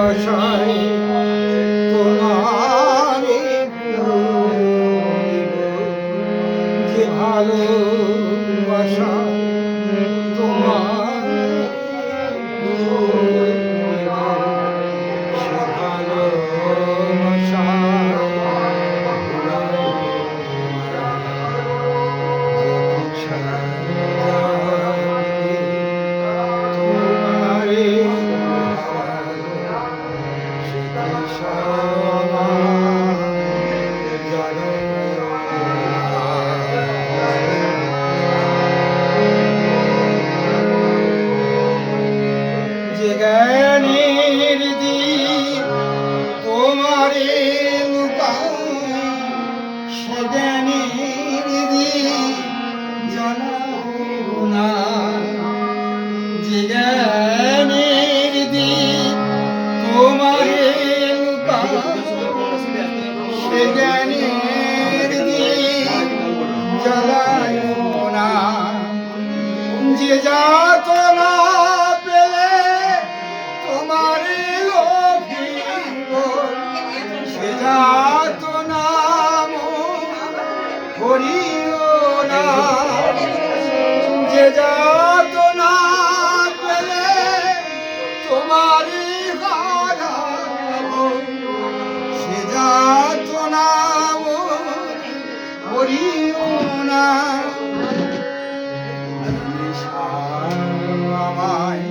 তোমারে জ্বালায়ও না। যে যাতনা করিও না। আমায়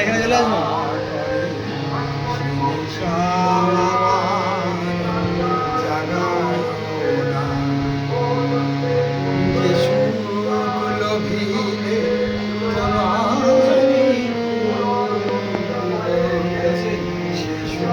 এখানে চলে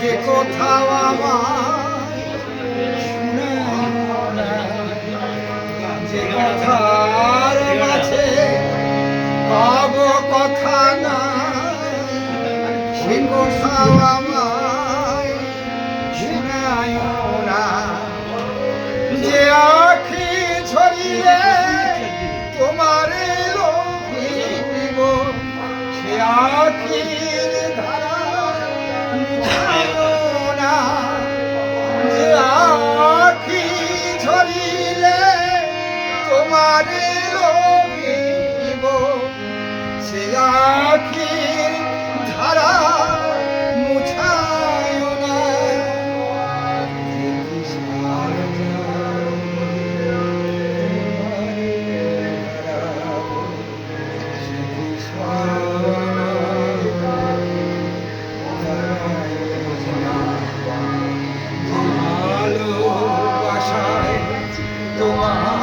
সে কথাও না। যে কথার মাঝে তব কথা নাই সে কথাও আমায় শোনায় না যে আখি ছড়িয়ে তোমারে লোভিব সে আখির তোমারে লোভিব সে আখির তোমার